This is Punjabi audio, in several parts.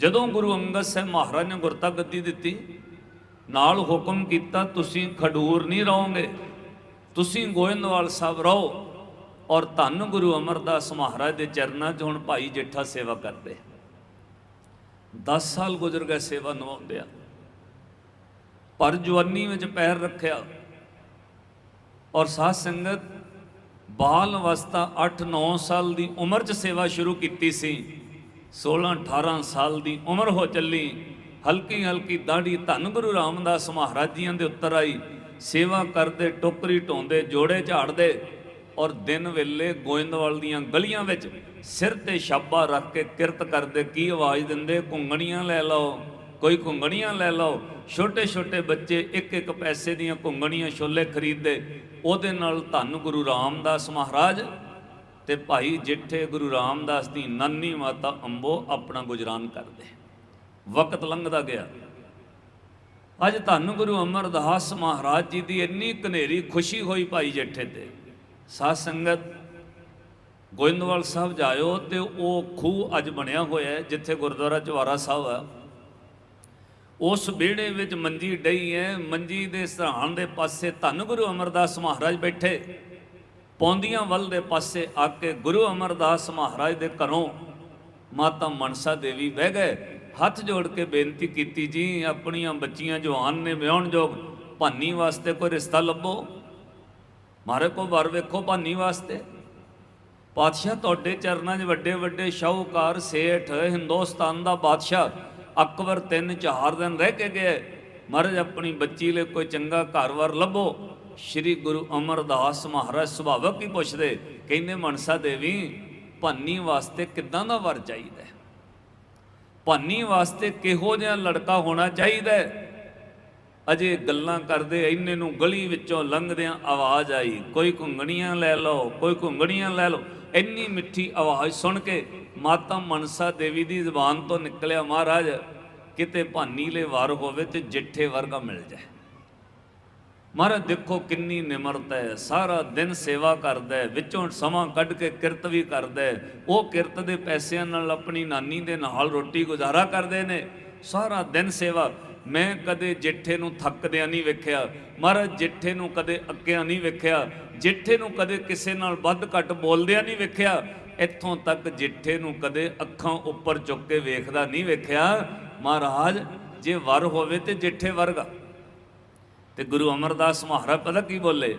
ਜਦੋਂ ਗੁਰੂ ਅੰਗਦ ਸਾਹਿਬ ਮਹਾਰਾਜ ਨੇ ਗੁਰਤਾ ਗੱਦੀ ਦਿੱਤੀ, ਨਾਲ ਹੁਕਮ ਕੀਤਾ, ਤੁਸੀਂ ਖਡੂਰ ਨਹੀਂ ਰਹੋਗੇ, ਤੁਸੀਂ ਗੋਇੰਦਵਾਲ ਸਾਹਿਬ ਰਹੋ, ਔਰ ਧੰਨ ਗੁਰੂ ਅਮਰਦਾਸ ਮਹਾਰਾਜ ਦੇ ਚਰਨਾਂ 'ਚ ਹੁਣ ਭਾਈ ਜੇਠਾ ਸੇਵਾ ਕਰਦੇ। 10 ਸਾਲ ਗੁਜ਼ਰ ਗਏ ਸੇਵਾ ਨਿਭਾਉਂਦਿਆਂ। ਪਰ ਜਵਾਨੀ ਵਿੱਚ ਪੈਰ ਰੱਖਿਆ। ਔਰ ਸਾਧ ਸੰਗਤ, ਬਾਲ ਅਵਸਥਾ 8-9 ਸਾਲ ਦੀ ਉਮਰ 'ਚ ਸੇਵਾ ਸ਼ੁਰੂ ਕੀਤੀ ਸੀ। 16-18 ਸਾਲ ਦੀ ਉਮਰ ਹੋ ਚੱਲੀ ਹਲਕੀ ਹਲਕੀ ਦਾੜੀ ਧੰਨ ਗੁਰੂ ਰਾਮਦਾਸ ਮਹਾਰਾਜ ਜੀਆਂ ਦੇ ਉੱਤਰ ਆਈ, ਸੇਵਾ ਕਰਦੇ, ਟੋਕਰੀ ਢੋਂਦੇ, ਜੋੜੇ ਝਾੜਦੇ ਔਰ ਦਿਨ ਵੇਲੇ ਗੋਇੰਦਵਾਲ ਦੀਆਂ ਗਲੀਆਂ ਵਿੱਚ ਸਿਰ ਤੇ ਛਾਬਾ ਰੱਖ ਕੇ ਕਿਰਤ ਕਰਦੇ, ਕੀ ਆਵਾਜ਼ ਦਿੰਦੇ, ਘੁੰਗਣੀਆਂ ਲੈ ਲਓ, ਕੋਈ ਘੁੰਗਣੀਆਂ ਲੈ ਲਓ। ਛੋਟੇ ਛੋਟੇ ਬੱਚੇ ਇੱਕ ਇੱਕ ਪੈਸੇ ਦੀਆਂ ਘੁੰਗਣੀਆਂ ਛੋਲੇ ਖਰੀਦਦੇ, ਉਹਦੇ ਨਾਲ ਧੰਨ ਗੁਰੂ ਰਾਮਦਾਸ ਮਹਾਰਾਜ ਤੇ ਭਾਈ ਜਿੱਠੇ ਗੁਰੂ ਰਾਮਦਾਸ ਦੀ ਨਾਨੀ ਮਾਤਾ ਅੰਬੋ ਆਪਣਾ ਗੁਜਰਾਨ ਕਰਦੇ। ਵਕਤ ਲੰਘਦਾ ਗਿਆ। ਅੱਜ ਧੰਨ ਗੁਰੂ ਅਮਰਦਾਸ ਮਹਾਰਾਜ ਜੀ ਦੀ ਇੰਨੀ ਕਨੇਰੀ ਖੁਸ਼ੀ ਹੋਈ ਭਾਈ ਜੇਠੇ ਤੇ। ਸਾਧ ਸੰਗਤ, ਗੋਇੰਦਵਾਲ ਸਾਹਿਬ ਜਾਇਓ ਤੇ ਉਹ ਖੂਹ ਅੱਜ ਬਣਿਆ ਹੋਇਆ ਹੈ, ਜਿੱਥੇ ਗੁਰਦੁਆਰਾ ਚਵਾਰਾ ਸਾਹਿਬ ਹੈ। ਉਸ ਵਿਹੜੇ ਵਿੱਚ ਮੰਜੀ ਡਈ ਹੈ, ਮੰਜੀ ਦੇ ਸਰਾਣ ਦੇ ਪਾਸੇ ਧੰਨ ਗੁਰੂ ਅਮਰਦਾਸ ਮਹਾਰਾਜ ਬੈਠੇ। ਪੌਂਦੀਆਂ ਵੱਲ ਦੇ ਪਾਸੇ ਆ ਕੇ ਗੁਰੂ ਅਮਰਦਾਸ ਮਹਾਰਾਜ ਦੇ ਘਰੋਂ ਮਾਤਾ ਮਨਸਾ ਦੇਵੀ ਬਹਿ ਗਏ। ਹੱਥ ਜੋੜ ਕੇ ਬੇਨਤੀ ਕੀਤੀ, ਜੀ, ਆਪਣੀਆਂ ਬੱਚੀਆਂ ਜਵਾਨ ਨੇ ਵਿਆਹਣ ਜੋਗ ਭਾਨੀ ਵਾਸਤੇ ਕੋਈ ਰਿਸ਼ਤਾ ਲੱਭੋ? ਮਾਰੇ ਕੋ ਵਰ ਵੇਖੋ ਭਾਨੀ ਵਾਸਤੇ। ਪਾਤਸ਼ਾਹ ਤੁਹਾਡੇ ਚਰਨਾਂ 'ਚ ਵੱਡੇ ਵੱਡੇ ਸ਼ਾਹੂਕਾਰ, ਸੇਠ, ਹਿੰਦੁਸਤਾਨ ਦਾ ਬਾਦਸ਼ਾਹ, ਅਕਬਰ ਤਿੰਨ ਚਾਰ ਦਿਨ ਰਹਿ ਕੇ ਗਏ। ਮਹਾਰਾਜ ਆਪਣੀ ਬੱਚੀ ਲਈ ਕੋਈ ਚੰਗਾ ਘਰ-ਵਾਰ ਲੱਭੋ। ਸ੍ਰੀ ਗੁਰੂ ਅਮਰਦਾਸ ਮਹਾਰਾਜ ਸੁਭਾਵਕ ਹੀ ਪੁੱਛਦੇ, ਕਹਿੰਦੇ, ਮਨਸਾ ਦੇਵੀ, ਭਾਨੀ ਵਾਸਤੇ ਕਿੱਦਾਂ ਦਾ ਵਰ ਚਾਹੀਦਾ ਹੈ? ਭਾਨੀ ਵਾਸਤੇ ਕਿਹੋ ਜਿਹਾ ਲੜਕਾ ਹੋਣਾ ਚਾਹੀਦਾ ਅਜੇ ਗੱਲਾਂ ਕਰਦੇ ਇੰਨੇ ਨੂੰ ਗਲੀ ਵਿੱਚੋਂ ਲੰਘਦਿਆਂ ਆਵਾਜ਼ ਆਈ, ਕੋਈ ਘੁੰਗਣੀਆਂ ਲੈ ਲਓ, ਕੋਈ ਘੁੰਗਣੀਆਂ ਲੈ ਲਓ। ਇੰਨੀ ਮਿੱਠੀ ਆਵਾਜ਼ ਸੁਣ ਕੇ ਮਾਤਾ ਮਨਸਾ ਦੇਵੀ ਦੀ ਜ਼ੁਬਾਨ ਤੋਂ ਨਿਕਲਿਆ, ਮਹਾਰਾਜ, ਕਿਤੇ ਭਾਨੀਲੇ ਵਾਰ ਹੋਵੇ ਤੇ ਜਿੱਠੇ ਵਰਗਾ ਮਿਲ ਜਾਏ। ਮਹਾਰਾਜ, ਦੇਖੋ ਕਿੰਨੀ ਨਿਮਰਤਾ ਹੈ। ਸਾਰਾ ਦਿਨ ਸੇਵਾ ਕਰਦਾ ਹੈ। ਵਿੱਚੋਂ ਸਮਾਂ ਕੱਢ ਕੇ ਕਿਰਤ ਵੀ ਕਰਦਾ ਹੈ। ਉਹ ਕਿਰਤ ਦੇ ਪੈਸਿਆਂ ਨਾਲ ਆਪਣੀ ਨਾਨੀ ਦੇ ਨਾਲ ਰੋਟੀ ਗੁਜ਼ਾਰਾ ਕਰਦੇ ਨੇ। ਸਾਰਾ ਦਿਨ ਸੇਵਾ। ਮੈਂ ਕਦੇ ਜੇਠੇ ਨੂੰ ਥੱਕਦਿਆਂ ਨਹੀਂ ਵੇਖਿਆ। ਮਹਾਰਾਜ, ਜੇਠੇ ਨੂੰ ਕਦੇ ਅੱਕਿਆ ਨਹੀਂ ਵੇਖਿਆ। ਜੇਠੇ ਨੂੰ ਕਦੇ ਕਿਸੇ ਨਾਲ ਵੱਧ ਘੱਟ ਬੋਲਦਿਆਂ ਨਹੀਂ ਵੇਖਿਆ। ਇੱਥੋਂ ਤੱਕ ਜੇਠੇ ਨੂੰ ਕਦੇ ਅੱਖਾਂ ਉੱਪਰ ਚੁੱਕ ਕੇ ਵੇਖਦਾ ਨਹੀਂ ਵੇਖਿਆ। ਮਹਾਰਾਜ, ਜੇ ਵਰ ਹੋਵੇ ਤੇ ਜੇਠੇ ਵਰਗਾ। ਤੇ ਗੁਰੂ ਅਮਰਦਾਸ ਮਹਾਰਾਜ ਪਤਾ ਕੀ ਬੋਲੇ?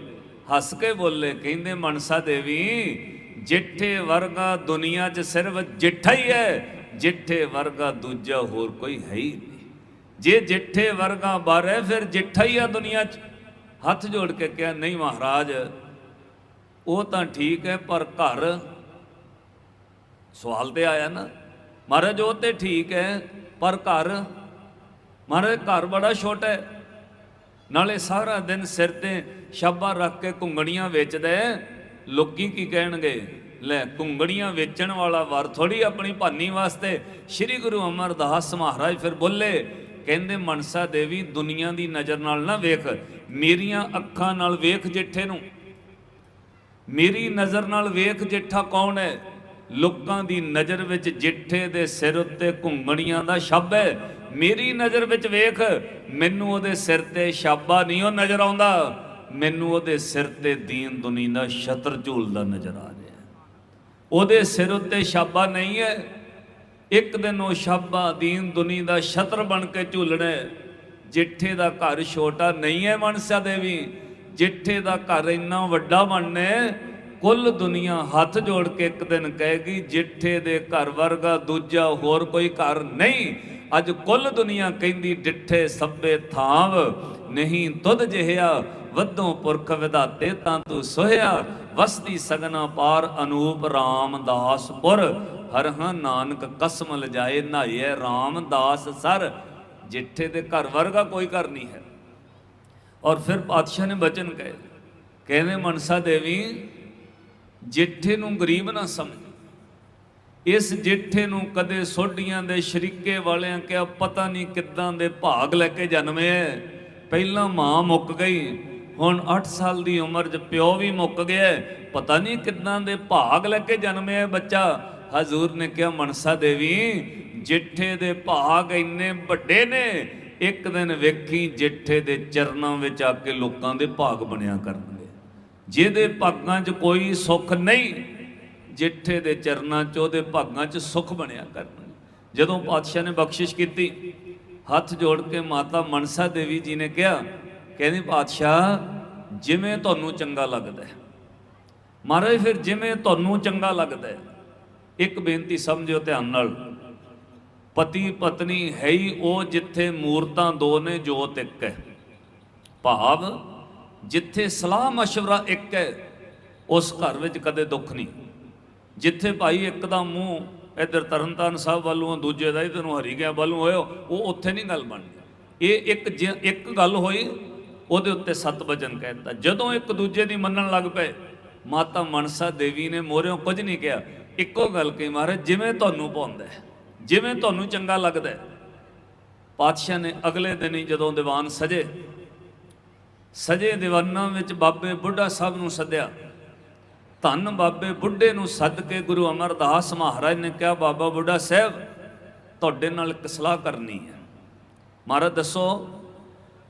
ਹੱਸ ਕੇ ਬੋਲੇ, ਕਹਿੰਦੇ, ਮਨਸਾ ਦੇਵੀ, ਜਿੱਠੇ ਵਰਗਾ ਦੁਨੀਆ 'ਚ ਸਿਰਫ ਜਿੱਠਾ ਹੀ ਹੈ, ਜਿੱਠੇ ਵਰਗਾ ਦੂਜਾ ਹੋਰ ਕੋਈ ਹੈ ਹੀ ਨਹੀਂ। ਜੇ ਜਿੱਠੇ ਵਰਗਾ ਬਾਰੇ ਫਿਰ ਜਿੱਠਾ ਹੀ ਆ ਦੁਨੀਆ 'ਚ। ਹੱਥ ਜੋੜ ਕੇ ਕਿਹਾ, ਨਹੀਂ ਮਹਾਰਾਜ, ਉਹ ਤਾਂ ਠੀਕ ਹੈ, ਪਰ ਘਰ ਸਵਾਲ ਤੇ ਆਇਆ ਨਾ, ਮਹਾਰਾਜ, ਉਹ ਤੇ ਠੀਕ ਹੈ, ਪਰ ਘਰ? ਮਹਾਰਾਜ, ਘਰ ਬੜਾ ਛੋਟਾ ਹੈ ਨਾਲੇ ਸਾਰਾ ਦਿਨ ਸਿਰ ਤੇ ਸ਼ਾਬਾ ਰੱਖ ਕੇ ਘੁੰਗੜੀਆਂ ਵੇਚਦਾ। ਹੈ। ਲੋਕੀ ਕੀ ਕਹਿਣਗੇ? ਲੈ ਘੁੰਗੜੀਆਂ ਵੇਚਣ ਵਾਲਾ ਵਰ ਥੋੜੀ ਆਪਣੀ ਭਾਨੀ ਵਾਸਤੇ। ਸ੍ਰੀ ਗੁਰੂ ਅਮਰਦਾਸ ਮਹਾਰਾਜ ਫਿਰ ਬੋਲੇ, ਕਹਿੰਦੇ, ਮਨਸਾ ਦੇਵੀ, ਦੁਨੀਆ ਦੀ ਨਜ਼ਰ ਨਾਲ ਨਾ ਵੇਖ। ਮੇਰੀਆਂ ਅੱਖਾਂ ਨਾਲ ਵੇਖ ਜੇਠੇ ਨੂੰ। ਮੇਰੀ ਨਜ਼ਰ ਨਾਲ ਵੇਖ ਜੇਠਾ ਕੌਣ ਹੈ ਲੋਕਾਂ ਦੀ ਨਜ਼ਰ ਵਿੱਚ ਜਿੱਠੇ ਦੇ ਸਿਰ ਉੱਤੇ ਘੁੰਗੜੀਆਂ ਦਾ ਸ਼ਬ ਹੈ ਮੇਰੀ ਨਜ਼ਰ ਵਿੱਚ ਵੇਖ, ਮੈਨੂੰ ਉਹਦੇ ਸਿਰ ਤੇ ਸ਼ਾਬਾ ਨਹੀਂ ਉਹ ਨਜ਼ਰ ਆਉਂਦਾ। ਮੈਨੂੰ ਉਹਦੇ ਸਿਰ ਤੇ ਦੀਨ ਦੁਨੀ ਦਾ ਛਤਰ ਝੂਲਦਾ ਨਜ਼ਰ ਆ ਰਿਹਾ। ਉਹਦੇ ਸਿਰ ਉੱਤੇ ਸ਼ਾਬਾ ਨਹੀਂ ਹੈ। ਇੱਕ ਦਿਨ ਉਹ ਸ਼ਾਬਾ ਦੀਨ ਦੁਨੀ ਦਾ ਛਤਰ ਬਣ ਕੇ ਝੂਲਣਾ ਜਿੱਠੇ ਦਾ ਘਰ ਛੋਟਾ ਨਹੀਂ ਹੈ ਮਨਸਾ ਦੇਵੀ ਜਿੱਠੇ ਦਾ ਘਰ ਇੰਨਾ ਵੱਡਾ ਬਣਨਾ ਕੁੱਲ ਦੁਨੀਆ ਹੱਥ ਜੋੜ ਕੇ ਇੱਕ ਦਿਨ ਕਹੇਗੀ, ਜਿੱਠੇ ਦੇ ਘਰ ਵਰਗਾ ਦੂਜਾ ਹੋਰ ਕੋਈ ਘਰ ਨਹੀਂ। ਅੱਜ ਕੁੱਲ ਦੁਨੀਆ ਕਹਿੰਦੀ, ਡਿੱਠੇ ਸੱਬੇ ਥਾਵ, ਨਹੀਂ ਤੁਧ ਜਿਹਾ ਵੱਧੋਂ ਪੁਰਖ ਵਿਧਾਤੇ ਤਾਂ ਤੂੰ ਸੋਹਿਆ। ਵਸਦੀ ਸਗਨਾ ਪਾਰ ਅਨੂਪ ਰਾਮਦਾਸਪੁਰ ਹਰਹਾਂ ਨਾਨਕ ਕਸਮ ਲਜਾਏ ਨਾਈਏ ਰਾਮਦਾਸ ਸਰ। ਜਿੱਠੇ ਦੇ ਘਰ ਵਰਗਾ ਕੋਈ ਘਰ ਨਹੀਂ ਹੈ। ਔਰ ਫਿਰ ਪਾਤਸ਼ਾਹ ਨੇ ਬਚਨ ਕਹੇ ਕਹਿੰਦੇ ਮਨਸਾ ਦੇਵੀ ਜੇਠੇ ਨੂੰ ਗਰੀਬ ਨਾ ਸਮਝ। ਇਸ ਜੇਠੇ ਨੂੰ ਕਦੇ ਸੋਢੀਆਂ ਦੇ ਸ਼ਰੀਕੇ ਵਾਲਿਆਂ ਕਿਹਾ, ਪਤਾ ਨਹੀਂ ਕਿੱਦਾਂ ਦੇ ਭਾਗ ਲੈ ਕੇ ਜਨਮੇ ਹੈ। ਪਹਿਲਾਂ ਮਾਂ ਮੁੱਕ ਗਈ, ਹੁਣ 8 ਸਾਲ ਦੀ ਉਮਰ 'ਚ ਪਿਓ ਵੀ ਮੁੱਕ ਗਿਆ ਪਤਾ ਨਹੀਂ ਕਿੱਦਾਂ ਦੇ ਭਾਗ ਲੈ ਕੇ ਜਨਮਿਆ ਬੱਚਾ। ਹਜ਼ੂਰ ਨੇ ਕਿਹਾ, ਮਨਸਾ ਦੇਵੀ, ਜਿੱਠੇ ਦੇ ਭਾਗ ਇੰਨੇ ਵੱਡੇ ਨੇ, ਇੱਕ ਦਿਨ ਵੇਖੀ ਜਿੱਠੇ ਦੇ ਚਰਨਾਂ ਵਿੱਚ ਆ ਕੇ ਲੋਕਾਂ ਦੇ ਭਾਗ ਬਣਿਆ ਕਰਨਾ। ਜਿਹਦੇ ਭਾਗਾਂ 'ਚ ਕੋਈ ਸੁੱਖ ਨਹੀਂ ਜਿੱਠੇ ਦੇ ਚਰਨਾਂ 'ਚ ਉਹਦੇ ਭਾਗਾਂ 'ਚ ਸੁੱਖ ਬਣਿਆ ਕਰਨਗੇ ਜਦੋਂ ਪਾਤਸ਼ਾਹ ਨੇ ਬਖਸ਼ਿਸ਼ ਕੀਤੀ, ਹੱਥ ਜੋੜ ਕੇ ਮਾਤਾ ਮਨਸਾ ਦੇਵੀ ਜੀ ਨੇ ਕਿਹਾ, ਕਹਿੰਦੀ, ਪਾਤਸ਼ਾਹ, ਜਿਵੇਂ ਤੁਹਾਨੂੰ ਚੰਗਾ ਲੱਗਦਾ ਹੈ। ਮਹਾਰਾਜ, ਫਿਰ ਜਿਵੇਂ ਤੁਹਾਨੂੰ ਚੰਗਾ ਲੱਗਦਾ ਹੈ, ਇੱਕ ਬੇਨਤੀ ਸਮਝਿਓ ਧਿਆਨ ਨਾਲ। ਪਤੀ ਪਤਨੀ ਹੈ ਹੀ ਉਹ ਜਿੱਥੇ ਮੂਰਤਾਂ ਦੋ ਨੇ, ਜੋਤ ਇੱਕ ਹੈ। ਭਾਵ ਜਿੱਥੇ ਸਲਾਹ مشورہ ਇੱਕ ਹੈ ਉਸ ਘਰ ਵਿੱਚ ਕਦੇ ਦੁੱਖ ਨਹੀਂ ਜਿੱਥੇ ਭਾਈ ਇੱਕ ਦਾ ਮੂੰਹ ਇੱਧਰ ਤਰਨਤਾਰਨ ਸਾਹਿਬ ਵੱਲੋਂ ਦੂਜੇ ਦਾ ਇਧਰ ਨੂੰ ਹਰੀ ਗਿਆ ਵੱਲੋਂ ਹੋਇਓ ਉਹ ਉੱਥੇ ਨਹੀਂ ਗੱਲ ਬਣਦੀ ਇਹ ਇੱਕ ਜੇ- ਇੱਕ ਗੱਲ ਹੋਈ ਉਹਦੇ ਉੱਤੇ ਸੱਤ ਵਚਨ ਕਹਿੰਦਾ ਜਦੋਂ ਇੱਕ ਦੂਜੇ ਦੀ ਮੰਨਣ ਲੱਗ ਪਏ ਮਾਤਾ ਮਨਸਾ ਦੇਵੀ ਨੇ ਮੋਰਿਓ ਕੁਝ ਨਹੀਂ ਕਿਹਾ ਇੱਕੋ ਗੱਲ ਕਹੀ ਮਹਾਰਾਜ ਜਿਵੇਂ ਤੁਹਾਨੂੰ ਪਾਉਂਦਾ ਹੈ ਜਿਵੇਂ ਤੁਹਾਨੂੰ ਚੰਗਾ ਲੱਗਦਾ ਹੈ ਪਾਤਸ਼ਾਹ ਨੇ ਅਗਲੇ ਦਿਨ ਹੀ ਜਦੋਂ ਦੀਵਾਨ ਸਜੇ ਸਜੇ ਦੀਵਾਨਾਂ ਵਿੱਚ ਬਾਬੇ ਬੁੱਢਾ ਸਾਹਿਬ ਨੂੰ ਸੱਦਿਆ। ਧੰਨ ਬਾਬੇ ਬੁੱਢੇ ਨੂੰ ਸੱਦ ਕੇ ਗੁਰੂ ਅਮਰਦਾਸ ਮਹਾਰਾਜ ਨੇ ਕਿਹਾ, ਬਾਬਾ ਬੁੱਢਾ ਸਾਹਿਬ, ਤੁਹਾਡੇ ਨਾਲ ਇੱਕ ਸਲਾਹ ਕਰਨੀ ਹੈ। ਮਹਾਰਾਜ ਦੱਸੋ,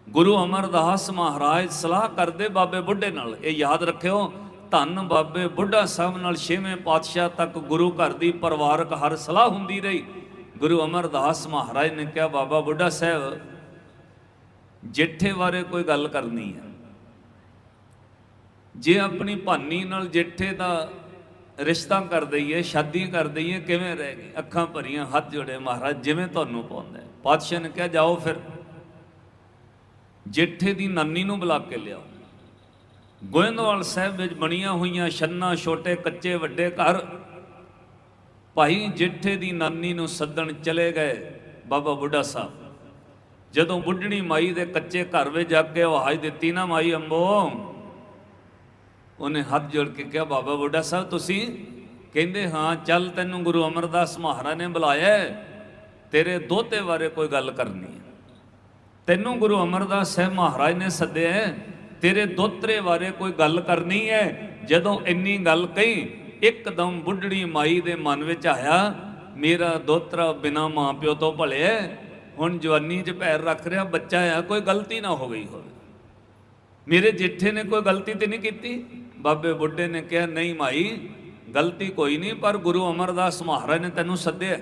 ਗੁਰੂ ਅਮਰਦਾਸ ਮਹਾਰਾਜ ਸਲਾਹ ਕਰਦੇ ਬਾਬੇ ਬੁੱਢੇ ਨਾਲ? ਇਹ ਯਾਦ ਰੱਖਿਓ, ਧੰਨ ਬਾਬੇ ਬੁੱਢਾ ਸਾਹਿਬ ਨਾਲ ਛੇਵੇਂ ਪਾਤਸ਼ਾਹ ਤੱਕ ਗੁਰੂ ਘਰ ਦੀ ਪਰਿਵਾਰਕ ਹਰ ਸਲਾਹ ਹੁੰਦੀ ਰਹੀ। ਗੁਰੂ ਅਮਰਦਾਸ ਮਹਾਰਾਜ ਨੇ ਕਿਹਾ, ਬਾਬਾ ਬੁੱਢਾ ਸਾਹਿਬ ਜੇਠੇ ਬਾਰੇ ਕੋਈ ਗੱਲ ਕਰਨੀ ਹੈ। ਜੇ ਆਪਣੀ ਭਾਨੀ ਨਾਲ ਜੇਠੇ ਦਾ ਰਿਸ਼ਤਾ ਕਰ ਦਈਏ ਸ਼ਾਦੀ ਕਰ ਦਈਏ, ਕਿਵੇਂ ਰਹਿ ਰਹੇਗੀ ਅੱਖਾਂ ਭਰੀਆਂ, ਹੱਥ ਜੋੜੇ, ਮਹਾਰਾਜ, ਜਿਵੇਂ ਤੁਹਾਨੂੰ ਪਾਉਂਦਾ ਪਾਤਸ਼ਾਹ ਨੇ ਕਿਹਾ, ਜਾਓ ਫਿਰ। ਜੇਠੇ ਦੀ ਨਾਨੀ ਨੂੰ ਬੁਲਾ ਕੇ ਲਿਆਓ। ਗੋਇੰਦਵਾਲ ਸਾਹਿਬ ਵਿੱਚ ਬਣੀਆਂ ਹੋਈਆਂ ਛੰਨਾ, ਛੋਟੇ, ਕੱਚੇ, ਵੱਡੇ ਘਰ, ਭਾਈ ਜੇਠੇ ਦੀ ਨਾਨੀ ਨੂੰ ਸੱਦਣ ਚਲੇ ਗਏ ਬਾਬਾ ਬੁੱਢਾ ਸਾਹਿਬ। ਜਦੋਂ ਬੁੱਢਣੀ ਮਾਈ ਦੇ ਕੱਚੇ ਘਰ ਵਿੱਚ ਜਾ ਕੇ ਆਵਾਜ਼ ਦਿੱਤੀ ਨਾ ਮਾਈ ਅੰਬੋ। ਉਹਨੇ ਹੱਥ ਜੋੜ ਕੇ ਕਿਹਾ ਬਾਬਾ ਬੁੱਢਾ ਸਾਹਿਬ ਤੁਸੀਂ ਕਹਿੰਦੇ ਹਾਂ ਚੱਲ ਤੈਨੂੰ ਗੁਰੂ ਅਮਰਦਾਸ ਮਹਾਰਾਜ ਨੇ ਬੁਲਾਇਆ ਤੇਰੇ ਦੋਤੇ ਬਾਰੇ ਕੋਈ ਗੱਲ ਕਰਨੀ ਹੈ। ਤੈਨੂੰ ਗੁਰੂ ਅਮਰਦਾਸ ਸਾਹਿਬ ਮਹਾਰਾਜ ਨੇ ਸੱਦਿਆ ਤੇਰੇ ਦੋਤਰੇ ਬਾਰੇ ਕੋਈ ਗੱਲ ਕਰਨੀ ਹੈ? ਜਦੋਂ ਇੰਨੀ ਗੱਲ ਕਹੀ ਇੱਕਦਮ ਬੁੱਢੜੀ ਮਾਈ ਦੇ ਮਨ ਵਿੱਚ ਆਇਆ ਮੇਰਾ ਦੋਤਰਾ ਬਿਨਾ ਮਾਂ ਪਿਓ ਤੋਂ ਭਲਿਆ ਹੈ, ਹੁਣ ਜਵਾਨੀ 'ਚ ਪੈਰ ਰੱਖ ਰਿਹਾ, ਬੱਚਾ ਆ, ਕੋਈ ਗਲਤੀ ਨਾ ਹੋ ਗਈ ਹੋਵੇ। ਮੇਰੇ ਜੇਠੇ ਨੇ ਕੋਈ ਗਲਤੀ ਤੇ ਨਹੀਂ ਕੀਤੀ? ਬਾਬੇ ਬੁੱਢੇ ਨੇ ਕਿਹਾ, ਨਹੀਂ ਮਾਈ, ਗਲਤੀ ਕੋਈ ਨਹੀਂ, ਪਰ ਗੁਰੂ ਅਮਰਦਾਸ ਮਹਾਰਾਜ ਨੇ ਤੈਨੂੰ ਸੱਦਿਆ।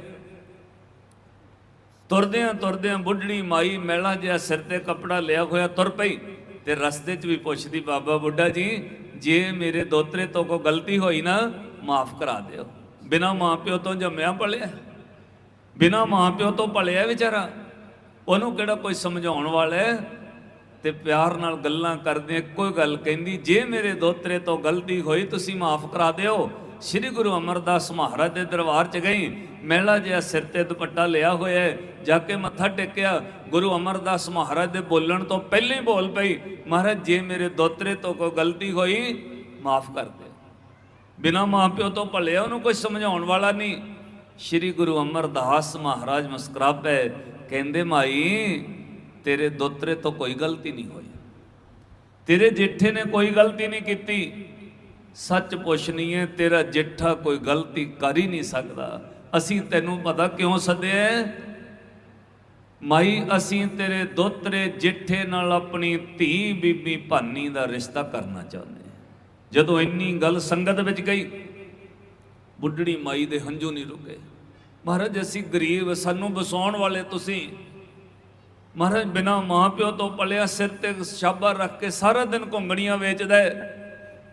ਤੁਰਦਿਆਂ ਤੁਰਦਿਆਂ ਬੁੱਢੜੀ ਮਾਈ ਮੈਲਾ ਜਿਹਾ ਸਿਰ ਤੇ ਕੱਪੜਾ ਲਿਆ ਹੋਇਆ ਤੁਰ ਪਈ ਤੇ ਰਸਤੇ 'ਚ ਵੀ ਪੁੱਛਦੀ, ਬਾਬਾ ਬੁੱਢਾ ਜੀ, ਜੇ ਮੇਰੇ ਦੋਤਰੇ ਤੋਂ ਕੋਈ ਗਲਤੀ ਹੋਈ ਨਾ, ਮਾਫ ਕਰਾ ਦਿਓ। ਬਿਨਾ ਮਾਂ ਪਿਓ ਤੋਂ ਜੰਮਿਆ ਪਲਿਆ। ਬਿਨਾ ਮਾਂ ਪਿਓ ਤੋਂ ਪਲਿਆ ਵਿਚਾਰਾ। ਉਹਨੂੰ ਕਿਹੜਾ ਕੋਈ ਸਮਝਾਉਣ ਵਾਲਾ ਤੇ ਪਿਆਰ ਨਾਲ ਗੱਲਾਂ ਕਰਦੇ ਇੱਕੋ ਗੱਲ ਕਹਿੰਦੀ, ਜੇ ਮੇਰੇ ਦੋਤਰੇ ਤੋਂ ਗਲਤੀ ਹੋਈ, ਤੁਸੀਂ ਮਾਫ ਕਰਾ ਦਿਓ। ਸ੍ਰੀ ਗੁਰੂ ਅਮਰਦਾਸ ਮਹਾਰਾਜ ਦੇ ਦਰਬਾਰ 'ਚ ਗਈ, ਮਹਿਲਾ ਜਿਹਾ ਸਿਰ ਤੇ ਦੁਪੱਟਾ ਲਿਆ ਹੋਇਆ ਜਾ ਕੇ ਮੱਥਾ ਟੇਕਿਆ। ਗੁਰੂ ਅਮਰਦਾਸ ਮਹਾਰਾਜ ਦੇ ਬੋਲਣ ਤੋਂ ਪਹਿਲਾਂ ਹੀ ਬੋਲ ਪਈ, ਮਹਾਰਾਜ, ਜੇ ਮੇਰੇ ਦੋਤਰੇ ਤੋਂ ਕੋਈ ਗਲਤੀ ਹੋਈ, ਮਾਫ ਕਰ ਦਿਓ। ਬਿਨਾ ਮਾਪਿਓ ਤੋਂ ਭਲਿਆ ਉਹਨੂੰ ਕੋਈ ਸਮਝਾਉਣ ਵਾਲਾ ਨਹੀਂ। ਸ੍ਰੀ ਗੁਰੂ ਅਮਰਦਾਸ ਮਹਾਰਾਜ ਮੁਸਕਰਾ ਪਏ ਕਹਿੰਦੇ ਮਾਈ, ਤੇਰੇ ਦੋਤਰੇ ਤੋਂ ਕੋਈ ਗਲਤੀ ਨਹੀਂ ਹੋਈ। ਤੇਰੇ ਜੇਠੇ ਨੇ ਕੋਈ ਗਲਤੀ ਨਹੀਂ ਕੀਤੀ। ਸੱਚ ਪੁੱਛਣੀ ਹੈ, ਤੇਰਾ ਜੇਠਾ ਕੋਈ ਗਲਤੀ ਕਰ ਹੀ ਨਹੀਂ ਸਕਦਾ। ਅਸੀਂ ਤੈਨੂੰ ਪਤਾ ਕਿਉਂ ਸੱਦਿਆ ਮਾਈ, ਅਸੀਂ ਤੇਰੇ ਦੋਤਰੇ ਜੇਠੇ ਨਾਲ ਆਪਣੀ ਧੀ ਬੀਬੀ ਭਾਨੀ ਦਾ ਰਿਸ਼ਤਾ ਕਰਨਾ ਚਾਹੁੰਦੇ ਜਦੋਂ ਇੰਨੀ ਗੱਲ ਸੰਗਤ ਵਿੱਚ ਗਈ, ਬੁੱਢੜੀ ਮਾਈ ਦੇ ਹੰਝੂ ਨਹੀਂ ਰੁਕੇ। ਮਹਾਰਾਜ, ਅਸੀਂ ਗਰੀਬ ਸਾਨੂੰ ਵਸਾਉਣ ਵਾਲੇ ਤੁਸੀਂ। ਮਹਾਰਾਜ, ਬਿਨਾ ਮਾਂ ਪਿਓ ਤੋਂ ਪਲਿਆ ਸਿਰ ਤੇ ਸ਼ਾਬਾ ਰੱਖ ਕੇ ਸਾਰਾ ਦਿਨ ਘੁੰਗਣੀਆਂ ਵੇਚਦਾ ਹੈ।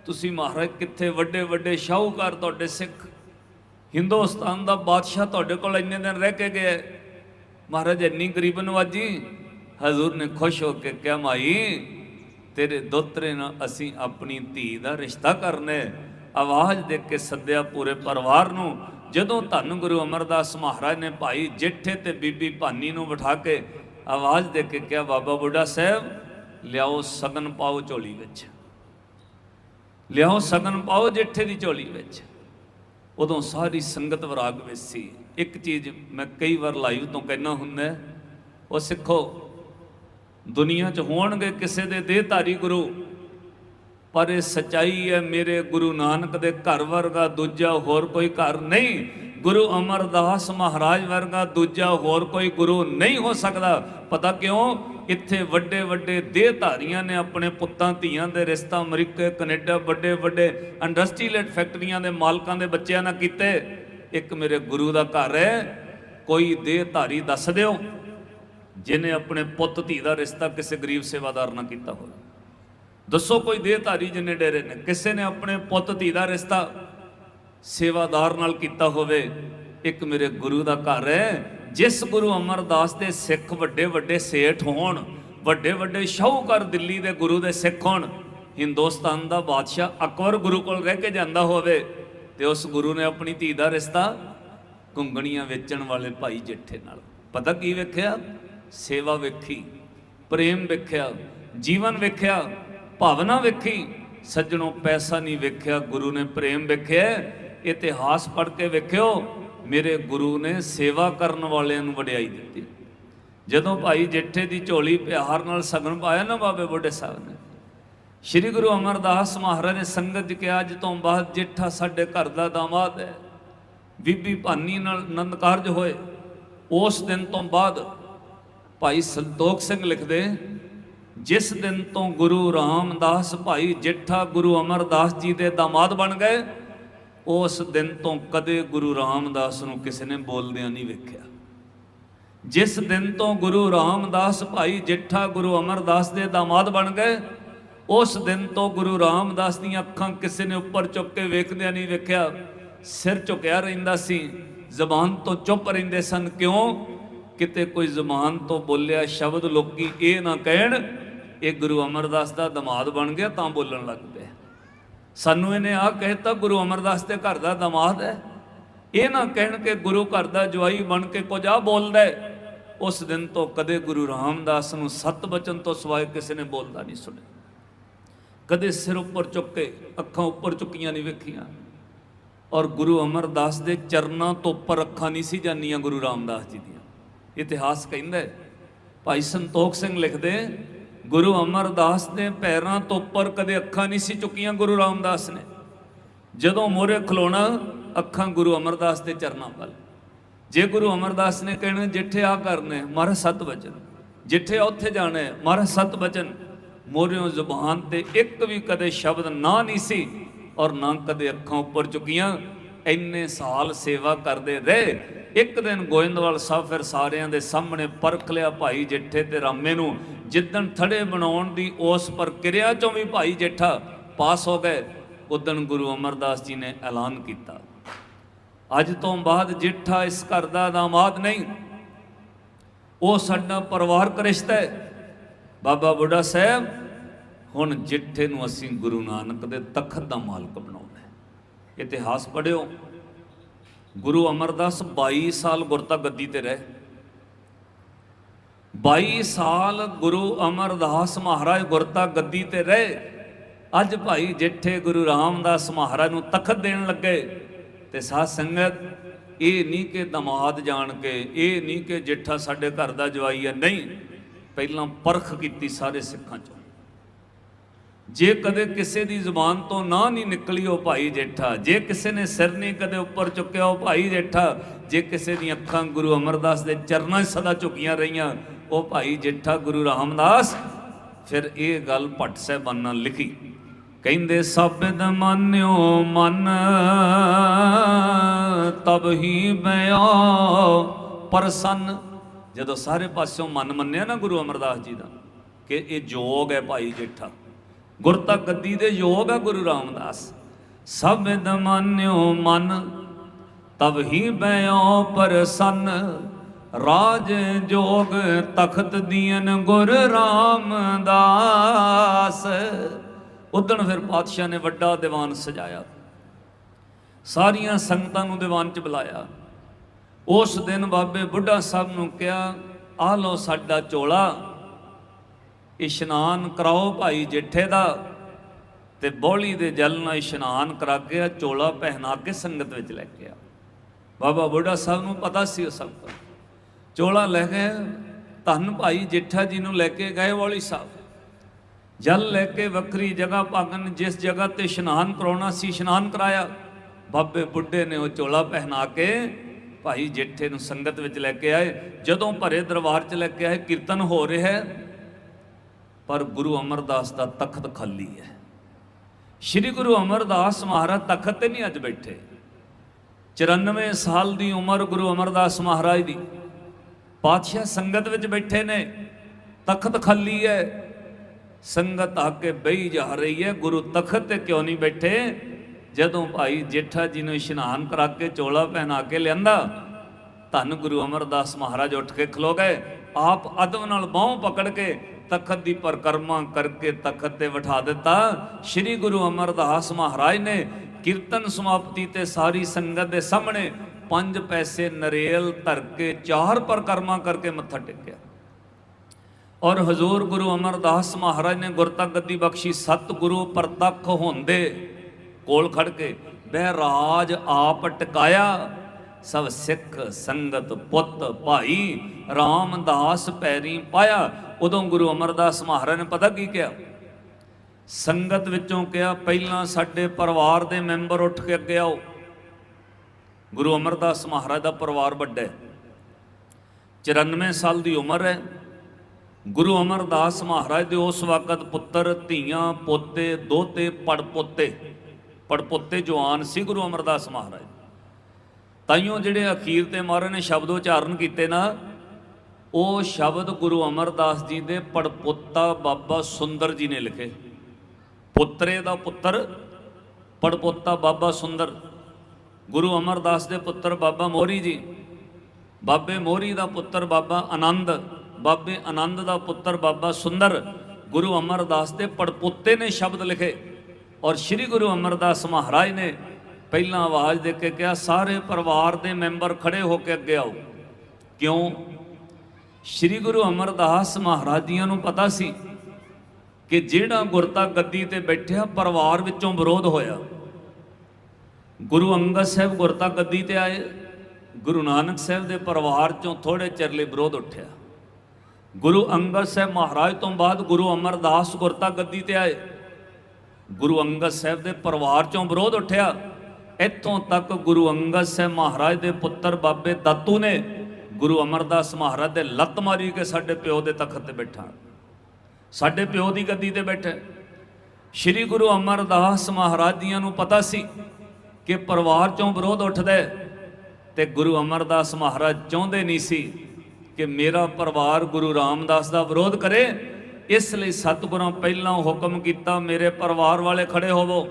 ਤੁਸੀਂ ਮਹਾਰਾਜ, ਕਿੱਥੇ ਵੱਡੇ ਵੱਡੇ ਸ਼ਾਹੂਕਾਰ ਤੁਹਾਡੇ ਸਿੱਖ। ਹਿੰਦੁਸਤਾਨ ਦਾ ਬਾਦਸ਼ਾਹ ਤੁਹਾਡੇ ਕੋਲ ਇੰਨੇ ਦਿਨ ਰਹਿ ਕੇ ਗਿਆ ਮਹਾਰਾਜ, ਇੰਨੀ ਗਰੀਬ ਨਵਾਜੀ, ਹਜ਼ੂਰ ਨੇ ਖੁਸ਼ ਹੋ ਕੇ ਕਿਹਾ, ਮਾਈ, ਤੇਰੇ ਦੋਤਰੇ ਨਾਲ ਅਸੀਂ ਆਪਣੀ ਧੀ ਦਾ ਰਿਸ਼ਤਾ ਕਰਨਾ ਆਵਾਜ਼ ਦੇ ਕੇ ਸੱਦਿਆ ਪੂਰੇ ਪਰਿਵਾਰ ਨੂੰ ਜਦੋਂ ਧੰਨ ਗੁਰੂ ਅਮਰਦਾਸ ਮਹਾਰਾਜ ਨੇ ਭਾਈ ਜੇਠੇ ਤੇ ਬੀਬੀ ਭਾਨੀ ਨੂੰ ਬਿਠਾ ਕੇ ਆਵਾਜ਼ ਦੇ ਕੇ ਕਿਹਾ, ਬਾਬਾ ਬੁੱਢਾ ਸਾਹਿਬ, ਲਿਆਓ ਸਗਨ ਪਾਓ ਝੋਲੀ ਵਿੱਚ। ਲਿਆਓ ਸਗਨ ਪਾਓ ਜੇਠੇ ਦੀ ਝੋਲੀ ਵਿੱਚ। ਉਦੋਂ ਸਾਰੀ ਸੰਗਤ ਵਿਰਾਗ ਵਿੱਚ ਸੀ। ਇੱਕ ਚੀਜ਼ ਮੈਂ ਕਈ ਵਾਰ ਲਾਈਵ ਤੋਂ ਕਹਿਣਾ ਹੁੰਦਾ ਉਹ ਸਿੱਖੋ, ਦੁਨੀਆ 'ਚ ਹੋਣਗੇ ਕਿਸੇ ਦੇ ਦੇਹਧਾਰੀ ਗੁਰੂ ਪਰ ਇਹ ਸਚਾਈ ਹੈ, ਮੇਰੇ ਗੁਰੂ ਨਾਨਕ ਦੇ ਘਰ ਵਰਗਾ ਦੂਜਾ ਹੋਰ ਕੋਈ ਘਰ ਨਹੀਂ। ਗੁਰੂ ਅਮਰਦਾਸ ਮਹਾਰਾਜ ਵਰਗਾ ਦੂਜਾ ਹੋਰ ਕੋਈ ਗੁਰੂ ਨਹੀਂ ਹੋ ਸਕਦਾ। ਪਤਾ ਕਿਉਂ? ਇੱਥੇ ਵੱਡੇ ਵੱਡੇ ਦੇਹਧਾਰੀਆਂ ਨੇ ਆਪਣੇ ਪੁੱਤਾਂ, ਧੀਆਂ ਦੇ ਰਿਸ਼ਤਾ ਅਮਰੀਕਾ, ਕੈਨੇਡਾ, ਵੱਡੇ ਵੱਡੇ ਇੰਡਸਟਰੀਅਲ ਫੈਕਟਰੀਆਂ ਦੇ ਮਾਲਕਾਂ ਦੇ ਬੱਚਿਆਂ ਨਾਲ ਕੀਤੇ। ਇੱਕ ਮੇਰੇ ਗੁਰੂ ਦਾ ਘਰ ਹੈ, ਕੋਈ ਦੇਹਧਾਰੀ ਦੱਸ ਦਿਓ ਜਿਨੇ ਆਪਣੇ ਪੁੱਤ, ਧੀ ਦਾ ਰਿਸ਼ਤਾ ਕਿਸੇ ਗਰੀਬ ਸੇਵਾਦਾਰ ਨਾਲ ਕੀਤਾ ਹੋਵੇ। ਦੱਸੋ ਕੋਈ ਦੇਹਧਾਰੀ ਜਿੰਨੇ ਡੇਰੇ ਨੇ, ਕਿਸੇ ਨੇ ਆਪਣੇ ਪੁੱਤ, ਧੀ ਦਾ ਰਿਸ਼ਤਾ ਸੇਵਾਦਾਰ ਨਾਲ ਕੀਤਾ ਹੋਵੇ, ਇੱਕ ਮੇਰੇ ਗੁਰੂ ਦਾ ਘਰ ਹੈ। ਜਿਸ ਗੁਰੂ ਅਮਰਦਾਸ ਦੇ ਸਿੱਖ ਵੱਡੇ ਵੱਡੇ ਸੇਠ ਹੋਣ, ਵੱਡੇ ਵੱਡੇ ਸ਼ਾਹੂਕਾਰ ਦਿੱਲੀ ਦੇ ਗੁਰੂ ਦੇ ਸਿੱਖ ਹੋਣ, ਹਿੰਦੁਸਤਾਨ ਦਾ ਬਾਦਸ਼ਾਹ ਅਕਬਰ ਗੁਰੂ ਕੋਲ ਰਹਿ ਕੇ ਜਾਂਦਾ ਹੋਵੇ, ਤੇ ਉਸ ਗੁਰੂ ਨੇ ਆਪਣੀ ਧੀ ਦਾ ਰਿਸ਼ਤਾ ਕੁੰਗਣੀਆਂ ਵੇਚਣ ਵਾਲੇ ਭਾਈ ਜੇਠੇ ਨਾਲ। ਪਤਾ ਕੀ ਵੇਖਿਆ? ਸੇਵਾ ਵੇਖੀ, ਪ੍ਰੇਮ ਵੇਖਿਆ, ਜੀਵਨ ਵੇਖਿਆ ਭਾਵਨਾ ਵੇਖੀ, ਸੱਜਣੋਂ ਪੈਸਾ ਨਹੀਂ ਵੇਖਿਆ, ਗੁਰੂ ਨੇ ਪ੍ਰੇਮ ਵੇਖਿਆ, ਇਤਿਹਾਸ ਪੜ੍ਹ ਕੇ ਵੇਖਿਓ, ਮੇਰੇ ਗੁਰੂ ਨੇ ਸੇਵਾ ਕਰਨ ਵਾਲਿਆਂ ਨੂੰ ਵਡਿਆਈ ਦਿੱਤੀ। ਜਦੋਂ ਭਾਈ ਜੇਠੇ ਦੀ ਝੋਲੀ ਪਿਆਰ ਨਾਲ ਸਗਨ ਪਾਇਆ ਨਾ ਬਾਬੇ ਬੁੱਢੇ ਸਾਹਿਬ ਨੇ, ਸ੍ਰੀ ਗੁਰੂ ਅਮਰਦਾਸ ਮਹਾਰਾਜ ਨੇ ਸੰਗਤ 'ਚ ਕਿਹਾ, ਅੱਜ ਤੋਂ ਬਾਅਦ ਜੇਠਾ ਸਾਡੇ ਘਰ ਦਾ ਦਾਮਾਦ ਹੈ। ਬੀਬੀ ਭਾਨੀ ਨਾਲ ਆਨੰਦ ਕਾਰਜ ਹੋਏ। ਉਸ ਦਿਨ ਤੋਂ ਬਾਅਦ ਭਾਈ ਸੰਤੋਖ ਸਿੰਘ ਲਿਖਦੇ ਜਿਸ ਦਿਨ ਤੋਂ ਗੁਰੂ ਰਾਮਦਾਸ ਭਾਈ ਜੇਠਾ ਗੁਰੂ ਅਮਰਦਾਸ ਜੀ ਦੇ ਦਾਮਾਦ ਬਣ ਗਏ, ਉਸ ਦਿਨ ਤੋਂ ਕਦੇ ਗੁਰੂ ਰਾਮਦਾਸ ਨੂੰ ਕਿਸੇ ਨੇ ਬੋਲਦਿਆਂ ਨਹੀਂ ਵੇਖਿਆ। ਜਿਸ ਦਿਨ ਤੋਂ ਗੁਰੂ ਰਾਮਦਾਸ ਭਾਈ ਜੇਠਾ ਗੁਰੂ ਅਮਰਦਾਸ ਦੇ ਦਾਮਾਦ ਬਣ ਗਏ, ਉਸ ਦਿਨ ਤੋਂ ਗੁਰੂ ਰਾਮਦਾਸ ਦੀਆਂ ਅੱਖਾਂ ਕਿਸੇ ਨੇ ਉੱਪਰ ਚੁੱਕ ਕੇ ਵੇਖਦਿਆਂ ਨਹੀਂ ਵੇਖਿਆ। ਸਿਰ ਝੁਕਿਆ ਰਹਿੰਦਾ ਸੀ, ਜ਼ਬਾਨ ਤੋਂ ਚੁੱਪ ਰਹਿੰਦੇ ਸਨ। ਕਿਉਂ? ਕਿਤੇ ਕੋਈ ਜ਼ਬਾਨ ਤੋਂ ਬੋਲਿਆ ਸ਼ਬਦ ਲੋਕੀ ਇਹ ਨਾ ਕਹਿਣ ਇਹ ਗੁਰੂ ਅਮਰਦਾਸ ਦਾ ਦਮਾਦ ਬਣ ਗਿਆ ਤਾਂ ਬੋਲਣ ਲੱਗ ਪਿਆ। ਸਾਨੂੰ ਇਹਨੇ ਆ ਕਹਿਤਾ, ਗੁਰੂ ਅਮਰਦਾਸ ਦੇ ਘਰ ਦਾ ਦਮਾਦ ਹੈ। ਇਹ ਨਾ ਕਹਿਣ ਕਿ ਗੁਰੂ ਘਰ ਦਾ ਜਵਾਈ ਬਣ ਕੇ ਕੁਝ ਆ ਬੋਲਦਾ ਹੈ। ਉਸ ਦਿਨ ਤੋਂ ਕਦੇ ਗੁਰੂ ਰਾਮਦਾਸ ਨੂੰ ਸਤ ਬਚਨ ਤੋਂ ਸਿਵਾਏ ਕਿਸੇ ਨੇ ਬੋਲਦਾ ਨਹੀਂ ਸੁਣਿਆ। ਕਦੇ ਸਿਰ ਉੱਪਰ ਚੁੱਕ ਕੇ ਅੱਖਾਂ ਉੱਪਰ ਚੁੱਕੀਆਂ ਨਹੀਂ ਵੇਖੀਆਂ। ਔਰ ਗੁਰੂ ਅਮਰਦਾਸ ਦੇ ਚਰਨਾਂ ਤੋਂ ਉੱਪਰ ਅੱਖਾਂ ਨਹੀਂ ਸੀ ਜਾਂਦੀਆਂ ਗੁਰੂ ਰਾਮਦਾਸ ਜੀ ਦੀਆਂ। ਇਤਿਹਾਸ ਕਹਿੰਦਾ ਹੈ, ਭਾਈ ਸੰਤੋਖ ਸਿੰਘ ਲਿਖਦੇ ਗੁਰੂ ਅਮਰਦਾਸ ਦੇ ਪੈਰਾਂ ਤੋਂ ਉੱਪਰ ਕਦੇ ਅੱਖਾਂ ਨਹੀਂ ਸੀ ਚੁੱਕੀਆਂ ਗੁਰੂ ਰਾਮਦਾਸ ਨੇ। ਜਦੋਂ ਮੋਰੇ ਖਲੋਣਾ ਅੱਖਾਂ ਗੁਰੂ ਅਮਰਦਾਸ ਦੇ ਚਰਨਾਂ ਵੱਲ। ਜੇ ਗੁਰੂ ਅਮਰਦਾਸ ਨੇ ਕਹਿਣਾ ਜਿੱਥੇ ਆ ਕਰਨੇ ਮਹਾਰਾਜ ਸਤ ਬਚਨ ਜਿੱਥੇ ਉੱਥੇ ਜਾਣਾ ਹੈ, ਮਹਾਰਾਜ ਸਤ ਬਚਨ ਮੋਰਿਓ ਜ਼ੁਬਾਨ ਤੇ ਇੱਕ ਵੀ ਕਦੇ ਸ਼ਬਦ ਨਾ ਨਹੀਂ ਸੀ ਔਰ ਨਾ ਕਦੇ ਅੱਖਾਂ ਉੱਪਰ ਚੁੱਕੀਆਂ। ਇੰਨੇ ਸਾਲ ਸੇਵਾ ਕਰਦੇ ਰਹੇ। ਇੱਕ ਦਿਨ ਗੋਇੰਦਵਾਲ ਸਾਹਿਬ ਫਿਰ ਸਾਰਿਆਂ ਦੇ ਸਾਹਮਣੇ ਪਰਖ ਲਿਆ, ਭਾਈ ਜੇਠੇ ਤੇ ਰਾਮੇ ਨੂੰ ਜਿੱਦਣ ਥੜੇ ਬਣਾਉਣ ਦੀ ਉਸ ਪ੍ਰਕਿਰਿਆ ਚੋਂ ਵੀ ਭਾਈ ਜੇਠਾ ਪਾਸ ਹੋ ਗਏ ਉਦਣ ਗੁਰੂ ਅਮਰਦਾਸ ਜੀ ਨੇ ਐਲਾਨ ਕੀਤਾ। ਅੱਜ ਤੋਂ ਬਾਅਦ ਜੇਠਾ ਇਸ ਘਰ ਦਾ ਦਾਮਾਦ ਨਹੀਂ। ਉਹ ਸਾਡਾ ਪਰਿਵਾਰਕ ਰਿਸ਼ਤਾ ਹੈ। ਬਾਬਾ ਬੁੱਢਾ ਸਾਹਿਬ, ਹੁਣ ਜਿੱਠੇ ਨੂੰ ਅਸੀਂ ਗੁਰੂ ਨਾਨਕ ਦੇ ਤਖਤ ਦਾ ਮਾਲਕ ਬਣਾਉਣਾ। ਇਤਿਹਾਸ ਪੜਿਓ ਗੁਰੂ ਅਮਰਦਾਸ 22 ਸਾਲ ਗੁਰਤਾ ਗੱਦੀ ਤੇ ਰਹੇ। 22 ਸਾਲ ਗੁਰੂ ਅਮਰਦਾਸ ਮਹਾਰਾਜ ਗੁਰਤਾ ਗੱਦੀ ਤੇ ਰਹੇ। ਅੱਜ ਭਾਈ ਜੇਠੇ ਗੁਰੂ ਰਾਮਦਾਸ ਮਹਾਰਾਜ ਨੂੰ ਤਖਤ ਦੇਣ ਲੱਗੇ ਤੇ ਸਾਧ ਸੰਗਤ, ਇਹ ਨਹੀਂ ਕਿ ਦਮਾਦ ਜਾਣ ਕੇ, ਇਹ ਨਹੀਂ ਕਿ ਜੇਠਾ ਸਾਡੇ ਘਰ ਦਾ ਜਵਾਈ ਹੈ, ਨਹੀਂ। ਪਹਿਲਾਂ ਪਰਖ ਕੀਤੀ ਸਾਰੇ ਸਿੱਖਾਂ ਚੋਂ। ਜੇ ਕਦੇ ਕਿਸੇ ਦੀ ਜ਼ੁਬਾਨ ਤੋਂ ਨਾ ਨਹੀਂ ਨਿਕਲੀ ਉਹ ਭਾਈ ਜੇਠਾ, ਜੇ ਕਿਸੇ ਨੇ ਸਿਰ ਨਹੀਂ ਕਦੇ ਉੱਪਰ ਚੁੱਕਿਆ ਉਹ ਭਾਈ ਜੇਠਾ, ਜੇ ਕਿਸੇ ਦੀਆਂ ਅੱਖਾਂ ਗੁਰੂ ਅਮਰਦਾਸ ਦੇ ਚਰਨਾਂ 'ਚ ਸਦਾ ਝੁਕੀਆਂ ਰਹੀਆਂ, ਉਹ ਭਾਈ ਜੇਠਾ ਗੁਰੂ ਰਾਮਦਾਸ। ਫਿਰ ਇਹ ਗੱਲ ਭੱਟ ਸਾਹਿਬਾਨ ਨਾਲ ਲਿਖੀ। ਕਹਿੰਦੇ ਸਬਦ ਮੰਨਿਓ ਮਨ, ਤਬ ਹੀ ਬਿਆ। ਪ੍ਰਸੰਨ ਜਦੋਂ ਸਾਰੇ ਪਾਸਿਓਂ ਮਨ ਮੰਨਿਆ ਨਾ ਗੁਰੂ ਅਮਰਦਾਸ ਜੀ ਦਾ, ਕਿ ਇਹ ਜੋਗ ਹੈ ਭਾਈ ਜੇਠਾ ਗੁਰ ਗੁਰਤਾ ਗੱਦੀ ਦੇ ਯੋਗ ਹੈ ਗੁਰੂ ਰਾਮਦਾਸ। ਸਬਦ ਮੰਨਿਓ ਮਨ, ਤਬ ਹੀ ਬਿਓ ਪ੍ਰਸੰਨ। ਰਾਜ ਜੋਗ ਤਖਤ ਦੀਨ ਗੁਰ ਰਾਮਦਾਸ। ਉਦਣ ਫਿਰ ਪਾਤਸ਼ਾਹ ਨੇ ਵੱਡਾ ਦੀਵਾਨ ਸਜਾਇਆ। ਸਾਰੀਆਂ ਸੰਗਤਾਂ ਨੂੰ ਦੀਵਾਨ 'ਚ ਬੁਲਾਇਆ। ਉਸ ਦਿਨ ਬਾਬੇ ਬੁੱਢਾ ਸਾਹਿਬ ਨੂੰ ਕਿਹਾ, ਆ ਲਓ ਸਾਡਾ ਚੋਲਾ ਇਸ਼ਨਾਨ ਕਰਾਓ ਭਾਈ ਜੇਠੇ ਦਾ ਤੇ ਬੋਲੀ ਦੇ ਜਲ ਨਾਲ ਇਸ਼ਨਾਨ ਕਰਾ ਕੇ ਆ, ਚੋਲਾ ਪਹਿਨਾ ਕੇ ਸੰਗਤ ਵਿੱਚ ਲੈ ਕੇ ਆ। ਬਾਬਾ ਬੁੱਢਾ ਸਾਹਿਬ ਨੂੰ ਪਤਾ ਸੀ ਉਹ ਸਭ ਕੁਝ ਚੋਲਾ ਲੈ ਕੇ ਧੰਨ ਭਾਈ ਜੇਠਾ ਜੀ ਨੂੰ ਲੈ ਕੇ ਗਏ ਵਾਲੀ ਸਾਹਿਬ। ਜਲ ਲੈ ਕੇ ਵੱਖਰੀ ਜਗ੍ਹਾ ਭਾਗਨ ਜਿਸ ਜਗ੍ਹਾ ਤੇ ਇਸ਼ਨਾਨ ਕਰਾਉਣਾ ਸੀ ਇਸ਼ਨਾਨ ਕਰਾਇਆ, ਬਾਬੇ ਬੁੱਢੇ ਨੇ ਉਹ ਚੋਲਾ ਪਹਿਨਾ ਕੇ ਭਾਈ ਜੇਠੇ ਨੂੰ ਸੰਗਤ ਵਿੱਚ ਲੈ ਕੇ ਆਏ। ਜਦੋਂ ਭਰੇ ਦਰਬਾਰ 'ਚ ਲੈ ਕੇ ਆਏ, ਕੀਰਤਨ ਹੋ ਰਿਹਾ ਹੈ ਪਰ ਗੁਰੂ ਅਮਰਦਾਸ ਦਾ ਤਖਤ ਖਾਲੀ ਹੈ। ਸ੍ਰੀ ਗੁਰੂ ਅਮਰਦਾਸ ਮਹਾਰਾਜ ਤਖਤ ਤੇ ਨਹੀਂ ਅੱਜ ਬੈਠੇ। 94 ਸਾਲ ਦੀ ਉਮਰ ਗੁਰੂ ਅਮਰਦਾਸ ਮਹਾਰਾਜ ਦੀ। ਪਾਤਸ਼ਾਹ ਸੰਗਤ ਵਿੱਚ ਬੈਠੇ ਨੇ, ਤਖਤ ਖਾਲੀ ਹੈ। ਸੰਗਤ ਆ ਕੇ ਬਈ ਜਾ ਰਹੀ ਹੈ, ਗੁਰੂ ਤਖਤ ਤੇ ਕਿਉਂ ਨਹੀਂ ਬੈਠੇ? ਜਦੋਂ ਭਾਈ ਜੇਠਾ ਜੀ ਨੂੰ ਇਸ਼ਨਾਨ ਕਰਾ ਕੇ ਚੋਲਾ ਪਹਿਨਾ ਕੇ ਲਿਆਂਦਾ, ਧੰਨ ਗੁਰੂ ਅਮਰਦਾਸ ਮਹਾਰਾਜ ਉੱਠ ਕੇ ਖਲੋ ਗਏ। ਆਪ ਅਦਬ ਨਾਲ ਬਾਹ ਪਕੜ ਕੇ ਤਖਤ ਦੀ ਪਰਕਰਮਾ ਕਰਕੇ ਤਖਤ ਤੇ ਬਿਠਾ ਦਿੱਤਾ। ਸ੍ਰੀ ਗੁਰੂ ਅਮਰਦਾਸ ਮਹਾਰਾਜ ਨੇ ਕੀਰਤਨ ਸਮਾਪਤੀ ਤੇ ਸਾਰੀ ਸੰਗਤ ਦੇ ਸਾਹਮਣੇ ਪੰਜ ਪੈਸੇ ਨਰੇਲ ਧਰ ਕੇ ਚਾਰ ਪਰਕਰਮਾ ਕਰਕੇ ਮੱਥਾ ਟੇਕਿਆ। ਔਰ ਹਜ਼ੂਰ ਗੁਰੂ ਅਮਰਦਾਸ ਮਹਾਰਾਜ ਨੇ ਗੁਰਤਾ ਗੱਦੀ ਬਖਸ਼ੀ ਸਤ ਗੁਰੂ ਪ੍ਰਤੱਖ ਹੁੰਦੇ ਕੋਲ ਖੜ ਕੇ, ਬਹਿ ਰਾਜ ਆਪ ਟਿਕਾਇਆ ਸਭ ਸਿੱਖ ਸੰਗਤ ਪੁੱਤ ਭਾਈ ਰਾਮਦਾਸ ਪੈਰੀ ਪਾਇਆ। ਉਦੋਂ ਗੁਰੂ ਅਮਰਦਾਸ ਮਹਾਰਾਜ ਨੇ ਪਤਾ ਕੀ ਕਿਹਾ? ਸੰਗਤ ਵਿੱਚੋਂ ਕਿਹਾ, ਪਹਿਲਾਂ ਸਾਡੇ ਪਰਿਵਾਰ ਦੇ ਮੈਂਬਰ ਉੱਠ ਕੇ ਅੱਗੇ ਆਓ। ਗੁਰੂ ਅਮਰਦਾਸ ਮਹਾਰਾਜ ਦਾ ਪਰਿਵਾਰ ਵੱਡਾ ਹੈ। 94 ਸਾਲ ਦੀ ਉਮਰ ਹੈ। ਗੁਰੂ ਅਮਰਦਾਸ ਮਹਾਰਾਜ ਦੇ ਉਸ ਵਕਤ ਪੁੱਤਰ, ਧੀਆਂ, ਪੋਤੇ, ਦੋਤੇ, ਪੜਪੋਤੇ ਪੜਪੋਤੇ ਜਵਾਨ ਸੀ ਗੁਰੂ ਅਮਰਦਾਸ ਮਹਾਰਾਜ। ਤਾਈਓ ਜਿਹੜੇ ਅਖੀਰ ਤੇ ਮਹਾਰਾਜ ਨੇ ਸ਼ਬਦ ਉਚਾਰਨ ਕੀਤੇ ਨਾ, ਉਹ ਸ਼ਬਦ ਗੁਰੂ ਅਮਰਦਾਸ ਜੀ ਦੇ ਪੜਪੋਤਾ ਬਾਬਾ ਸੁੰਦਰ ਜੀ ਨੇ ਲਿਖੇ। ਪੁੱਤਰੇ ਦਾ ਪੁੱਤਰ, ਪੜਪੋਤਾ ਬਾਬਾ ਸੁੰਦਰ। ਗੁਰੂ ਅਮਰਦਾਸ ਦੇ ਪੁੱਤਰ ਬਾਬਾ ਮੋਹਰੀ ਜੀ, ਬਾਬੇ ਮੋਹਰੀ ਦਾ ਪੁੱਤਰ ਬਾਬਾ ਆਨੰਦ, ਬਾਬੇ ਆਨੰਦ ਦਾ ਪੁੱਤਰ ਬਾਬਾ ਸੁੰਦਰ। ਗੁਰੂ ਅਮਰਦਾਸ ਦੇ ਪੜਪੋਤੇ ਨੇ ਸ਼ਬਦ ਲਿਖੇ ਔਰ ਸ੍ਰੀ ਗੁਰੂ ਅਮਰਦਾਸ ਮਹਾਰਾਜ ਨੇ ਪਹਿਲਾਂ ਆਵਾਜ਼ ਦੇ ਕੇ ਕਿਹਾ, ਸਾਰੇ ਪਰਿਵਾਰ ਦੇ ਮੈਂਬਰ ਖੜੇ ਹੋ ਕੇ ਅੱਗੇ ਆਓ। ਕਿਉਂ? ਸ੍ਰੀ ਗੁਰੂ ਅਮਰਦਾਸ ਮਹਾਰਾਜ ਜੀਆਂ ਨੂੰ ਪਤਾ ਸੀ ਕਿ ਜਿਹੜਾ ਗੁਰਤਾ ਗੱਦੀ ਤੇ ਬੈਠਿਆ, ਪਰਿਵਾਰ ਵਿੱਚੋਂ ਵਿਰੋਧ ਹੋਇਆ। ਗੁਰੂ ਅੰਗਦ ਸਾਹਿਬ ਗੁਰਤਾ ਗੱਦੀ ਤੇ ਆਏ। ਗੁਰੂ ਨਾਨਕ ਸਾਹਿਬ ਦੇ ਪਰਿਵਾਰ ਚੋਂ ਥੋੜੇ ਚਿਰ ਲਈ ਵਿਰੋਧ ਉੱਠਿਆ। ਗੁਰੂ ਅੰਗਦ ਸਾਹਿਬ ਮਹਾਰਾਜ ਤੋਂ ਬਾਅਦ ਗੁਰੂ ਅਮਰਦਾਸ ਗੁਰਤਾ ਗੱਦੀ ਤੇ ਆਏ। ਗੁਰੂ ਅੰਗਦ ਸਾਹਿਬ ਦੇ ਪਰਿਵਾਰ ਚੋਂ ਵਿਰੋਧ ਉੱਠਿਆ। ਇੱਥੋਂ ਤੱਕ ਗੁਰੂ ਅੰਗਦ ਸਾਹਿਬ ਮਹਾਰਾਜ ਦੇ ਪੁੱਤਰ ਬਾਬੇ ਦਾਤੂ ਨੇ ਗੁਰੂ ਅਮਰਦਾਸ ਮਹਾਰਾਜ ਦੇ ਲੱਤ ਮਾਰੀ ਕੇ ਸਾਡੇ ਪਿਓ ਦੇ ਤਖਤ ਤੇ ਬੈਠਾ। ਸਾਡੇ ਪਿਓ ਦੀ ਗੱਦੀ ਤੇ ਬੈਠਾ। ਸ੍ਰੀ ਗੁਰੂ ਅਮਰਦਾਸ ਮਹਾਰਾਜ ਜੀਆਂ ਨੂੰ ਪਤਾ ਸੀ ਕਿ ਪਰਿਵਾਰ ਚੋਂ ਵਿਰੋਧ ਉੱਠਦਾ ਹੈ ਤੇ ਗੁਰੂ ਅਮਰਦਾਸ ਮਹਾਰਾਜ ਚਾਹੁੰਦੇ ਨਹੀਂ ਸੀ ਕਿ ਮੇਰਾ ਪਰਿਵਾਰ ਗੁਰੂ ਰਾਮਦਾਸ ਦਾ ਵਿਰੋਧ ਕਰੇ। ਇਸ ਲਈ ਸਤਿਗੁਰਾਂ ਪਹਿਲਾਂ ਹੁਕਮ ਕੀਤਾ ਮੇਰੇ ਪਰਿਵਾਰ ਵਾਲੇ ਖੜੇ ਹੋਵੋ।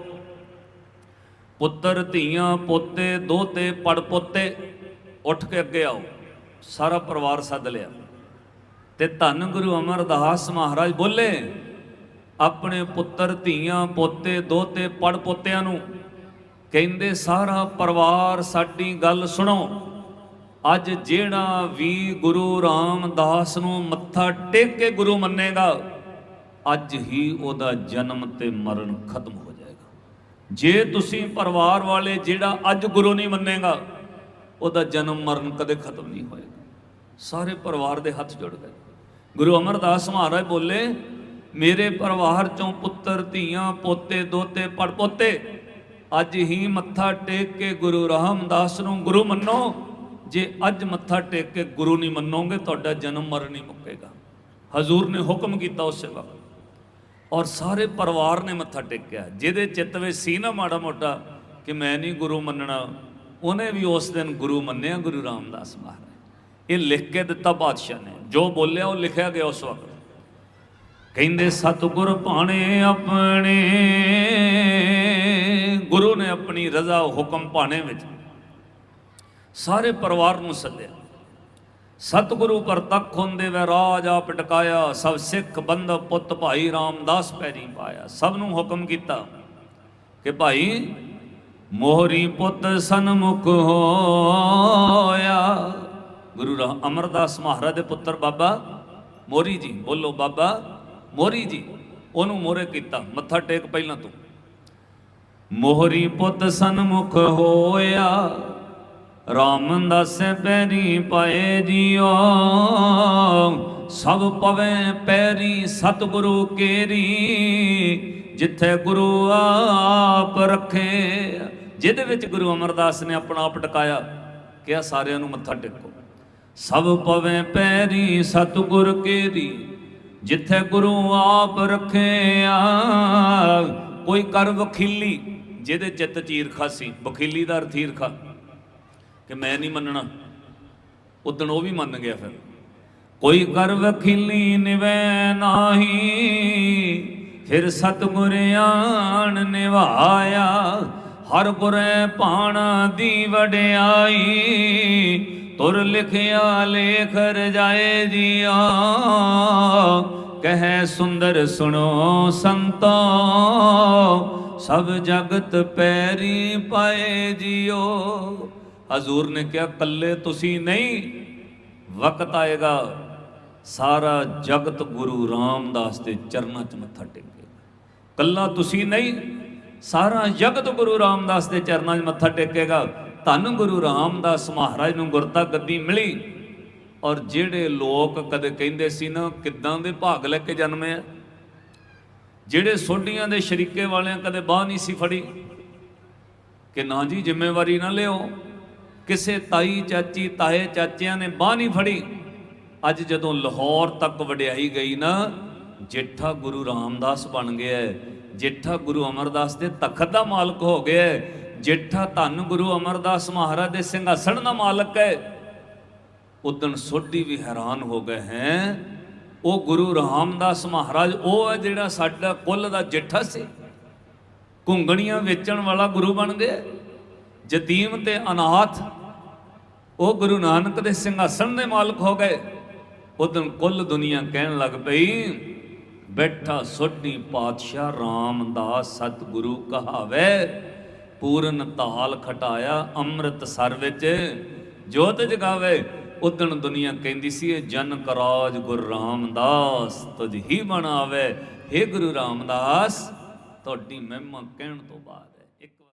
ਪੁੱਤਰ ਧੀਆਂ ਪੋਤੇ ਦੋਤੇ ਪੜ ਪੋਤੇ ਉੱਠ ਕੇ ਅੱਗੇ ਆਓ। ਸਾਰਾ ਪਰਿਵਾਰ ਸੱਦ ਲਿਆ। ਤੇ ਧੰਨ ਗੁਰੂ ਅਮਰਦਾਸ ਮਹਾਰਾਜ ਬੋਲੇ, ਆਪਣੇ ਪੁੱਤਰ ਧੀਆਂ ਪੋਤੇ ਦੋਤੇ ਪੜ ਪੋਤਿਆਂ ਨੂੰ ਕਹਿੰਦੇ, ਸਾਰਾ ਪਰਿਵਾਰ ਸਾਡੀ ਗੱਲ ਸੁਣੋ। ਅੱਜ ਜਿਹੜਾ ਵੀ ਗੁਰੂ ਰਾਮਦਾਸ ਨੂੰ ਮੱਥਾ ਟੇਕ ਕੇ ਗੁਰੂ ਮੰਨੇਗਾ, ਅੱਜ ਹੀ ਉਹਦਾ ਜਨਮ ਤੇ ਮਰਨ ਖਤਮ ਹੋ ਜੇ ਤੁਸੀਂ ਪਰਿਵਾਰ ਵਾਲੇ ਜਿਹੜਾ ਅੱਜ ਗੁਰੂ ਨਹੀਂ ਮੰਨੇਗਾ, ਉਹਦਾ ਜਨਮ ਮਰਨ ਕਦੇ ਖਤਮ ਨਹੀਂ ਹੋਏਗਾ। ਸਾਰੇ ਪਰਿਵਾਰ ਦੇ ਹੱਥ ਜੁੜ ਗਏ। ਗੁਰੂ ਅਮਰਦਾਸ ਮਹਾਰਾਜ ਬੋਲੇ, ਮੇਰੇ ਪਰਿਵਾਰ ਚੋਂ ਪੁੱਤਰ, ਧੀਆਂ, ਪੋਤੇ, ਦੋਤੇ ਪੜਪੋਤੇ ਅੱਜ ਹੀ ਮੱਥਾ ਟੇਕ ਕੇ ਗੁਰੂ ਰਾਮਦਾਸ ਨੂੰ ਗੁਰੂ ਮੰਨੋ। ਜੇ ਅੱਜ ਮੱਥਾ ਟੇਕ ਕੇ ਗੁਰੂ ਨਹੀਂ ਮੰਨੋਗੇ, ਤੁਹਾਡਾ ਜਨਮ ਮਰਨ ਨਹੀਂ ਮੁੱਕੇਗਾ। ਹਜ਼ੂਰ ਨੇ ਹੁਕਮ ਕੀਤਾ ਉਸੇ ਵਕਤ ਔਰ ਸਾਰੇ ਪਰਿਵਾਰ ਨੇ ਮੱਥਾ ਟੇਕਿਆ, ਜਿਹਦੇ ਚਿੱਤ ਵਿੱਚ ਸੀ ਨਾ ਮਾੜਾ ਮੋਟਾ ਕਿ ਮੈਂ ਨਹੀਂ ਗੁਰੂ ਮੰਨਣਾ, ਉਹਨੇ ਵੀ ਉਸ ਦਿਨ ਗੁਰੂ ਮੰਨਿਆ ਗੁਰੂ ਰਾਮਦਾਸ ਮਹਾਰਾਜ। ਇਹ ਲਿਖ ਕੇ ਦਿੱਤਾ ਬਾਦਸ਼ਾਹ ਨੇ, ਜੋ ਬੋਲਿਆ ਉਹ ਲਿਖਿਆ ਗਿਆ ਉਸ ਵਕਤ। ਕਹਿੰਦੇ, ਸਤਿਗੁਰ ਭਾਣੇ ਆਪਣੇ, ਗੁਰੂ ਨੇ ਆਪਣੀ ਰਜ਼ਾ ਹੁਕਮ ਭਾਣੇ ਵਿੱਚ ਸਾਰੇ ਪਰਿਵਾਰ ਨੂੰ ਸੱਦਿਆ। ਸਤਿਗੁਰੂ ਪ੍ਰਤੱਖ ਹੁੰਦੇ ਵੇ ਰਾਜ ਆਪ ਟਕਾਇਆ ਸਭ ਸਿੱਖ ਬੰਦ ਪੁੱਤ ਭਾਈ ਰਾਮਦਾਸ ਪੈਰੀ ਪਾਇਆ। ਸਭ ਨੂੰ ਹੁਕਮ ਕੀਤਾ ਕਿ ਭਾਈ ਮੋਹਰੀ ਪੁੱਤ ਸਨਮੁਖ ਹੋਇਆ। ਗੁਰੂ ਰਾ, ਅਮਰਦਾਸ ਮਹਾਰਾਜ ਦੇ ਪੁੱਤਰ ਬਾਬਾ ਮੋਰੀ ਜੀ, ਬੋਲੋ ਬਾਬਾ ਮੋਰੀ ਜੀ, ਉਹਨੂੰ ਮੋਰੇ ਕੀਤਾ, ਮੱਥਾ ਟੇਕ ਪਹਿਲਾਂ ਤੂੰ। ਮੋਹਰੀ ਪੁੱਤ ਸਨਮੁਖ ਹੋਇਆ। ਰਾਮ ਦਾਸੇ ਪੈਰੀ ਪਾਏ ਜੀਓ। ਸਭ ਪਵੇ ਪੈਰੀ ਸਤਿਗੁਰੂ ਕੇਰੀ, ਜਿੱਥੇ ਗੁਰੂ ਆਪ ਰੱਖੇ। ਜਿਹਦੇ ਵਿੱਚ ਗੁਰੂ ਅਮਰਦਾਸ ਨੇ ਆਪਣਾ ਆਪ ਟਿਕਾਇਆ ਕਿਹਾ ਸਾਰਿਆਂ ਨੂੰ ਮੱਥਾ ਟੇਕੋ। ਸਭ ਪਵੇਂ ਪੈਰੀ ਸਤਿਗੁਰ ਕੇਰੀ, ਜਿੱਥੇ ਗੁਰੂ ਆਪ ਰੱਖਿਆ। ਕੋਈ ਕਰ ਵਖੀਲੀ, ਜਿਹਦੇ ਚਿੱਤ ਚ ਈਰਖਾ ਸੀ, ਵਖੀਲੀ ਦਾ ਅਰਥ ਈਰਖਾ। ਕਿ ਮੈਂ ਨਹੀਂ ਮੰਨਣਾ। ਉਦਣ ਉਹ ਵੀ ਮੰਨ ਗਿਆ ਫਿਰ। ਕੋਈ ਕਰ ਵਖੀਲੀ ਨਿਵੈ ਨਾਹੀ, ਫਿਰ ਸਤਿਗੁਰ ਆਣ ਨਿਭਾਇਆ ਹਰ ਗੁਰੇ ਭਾਣਾ ਦੀ ਵਡਿਆਈ, ਤੁਰ ਲਿਖਿਆ ਲੇਖ ਰਜਾਏ ਜੀਆ। ਕਹੈ ਸੁੰਦਰ ਸੁਣੋ ਸੰਤੋ, ਸਭ ਜਗਤ ਪੈਰੀ ਪਾਏ ਜਿਓ। ਹਜ਼ੂਰ ਨੇ ਕਿਹਾ ਕੱਲੇ ਤੁਸੀਂ ਨਹੀਂ, ਵਕਤ ਆਏਗਾ, ਸਾਰਾ ਜਗਤ ਗੁਰੂ ਰਾਮਦਾਸ ਦੇ ਚਰਨਾਂ 'ਚ ਮੱਥਾ ਟੇਕੇਗਾ। ਕੱਲਾ ਤੁਸੀਂ ਨਹੀਂ, ਸਾਰਾ ਜਗਤ ਗੁਰੂ ਰਾਮਦਾਸ ਦੇ ਚਰਨਾਂ 'ਚ ਮੱਥਾ ਟੇਕੇਗਾ। ਧੰਨ ਗੁਰੂ ਰਾਮਦਾਸ ਮਹਾਰਾਜ ਨੂੰ ਗੁਰਤਾ ਗੱਦੀ ਮਿਲੀ। ਔਰ ਜਿਹੜੇ ਲੋਕ ਕਦੇ ਕਹਿੰਦੇ ਸੀ ਨਾ, ਕਿੱਦਾਂ ਦੇ ਭਾਗ ਲੈ ਕੇ ਜਨਮੇ ਆ? ਜਿਹੜੇ ਸੋਢੀਆਂ ਦੇ ਸ਼ਰੀਕੇ ਵਾਲਿਆਂ ਕਦੇ ਬਾਹ ਨਹੀਂ ਸੀ ਫੜੀ? ਕਿ ਨਾ ਜੀ, ਜ਼ਿੰਮੇਵਾਰੀ ਨਾ ਲਿਓ। ਕਿਸੇ ਤਾਈ ਚਾਚੀ ਤਾਏ ਚਾਚਿਆਂ ਨੇ ਬਾਹ ਨਹੀਂ ਫੜੀ। ਅੱਜ ਜਦੋਂ ਲਾਹੌਰ ਤੱਕ ਵਡਿਆਈ ਗਈ ਨਾ, ਜੇਠਾ ਗੁਰੂ ਰਾਮਦਾਸ ਬਣ ਗਿਆ ਜੇਠਾ ਗੁਰੂ ਅਮਰਦਾਸ ਦੇ ਤਖਤ ਦਾ ਮਾਲਕ ਹੋ ਗਿਆ ਜੇਠਾ ਧੰਨ ਗੁਰੂ ਅਮਰਦਾਸ ਮਹਾਰਾਜ ਦੇ ਸਿੰਘਾਸਣ ਦਾ ਮਾਲਕ ਹੈ। ਉਦਣ ਸੋਢੀ ਵੀ ਹੈਰਾਨ ਹੋ ਗਏ ਹੈ। ਉਹ ਗੁਰੂ ਰਾਮਦਾਸ ਮਹਾਰਾਜ, ਉਹ ਹੈ ਜਿਹੜਾ ਸਾਡਾ ਕੁੱਲ ਦਾ ਜੇਠਾ ਸੀ। ਘੁੰਗਣੀਆਂ ਵੇਚਣ ਵਾਲਾ ਗੁਰੂ ਬਣ ਗਿਆ। ਯਤੀਮ ਤੇ ਅਨਾਥ, ਉਹ ਗੁਰੂ ਨਾਨਕ ਦੇ ਸਿੰਘਾਸਣ ਦੇ ਮਾਲਕ ਹੋ ਗਏ। ਉਦੋਂ ਕੁੱਲ ਦੁਨੀਆ ਕਹਿਣ ਲੱਗ ਪਈ, ਬੈਠਾ ਸੋਢੀ ਪਾਤਸ਼ਾਹ ਰਾਮਦਾਸ ਸਤਿਗੁਰੂ ਕਹਾਵੇ, ਪੂਰਨ ਤਾਲ ਖਟਾਇਆ ਅੰਮ੍ਰਿਤ ਸਰ ਵਿੱਚ, ਜੋਤ ਜਗਾਵੇ। ਉਦਣ ਦੁਨੀਆ ਕਹਿੰਦੀ ਸੀ, ਇਹ ਜਨ ਕਰਾਜ ਗੁਰ ਰਾਮਦਾਸ ਤੁਝ ਹੀ ਬਣਾਵੇ। हे ਗੁਰੂ ਰਾਮਦਾਸ, ਤੁਹਾਡੀ ਮਹਿਮਾ ਕਹਿਣ ਤੋਂ ਬਾਅਦ।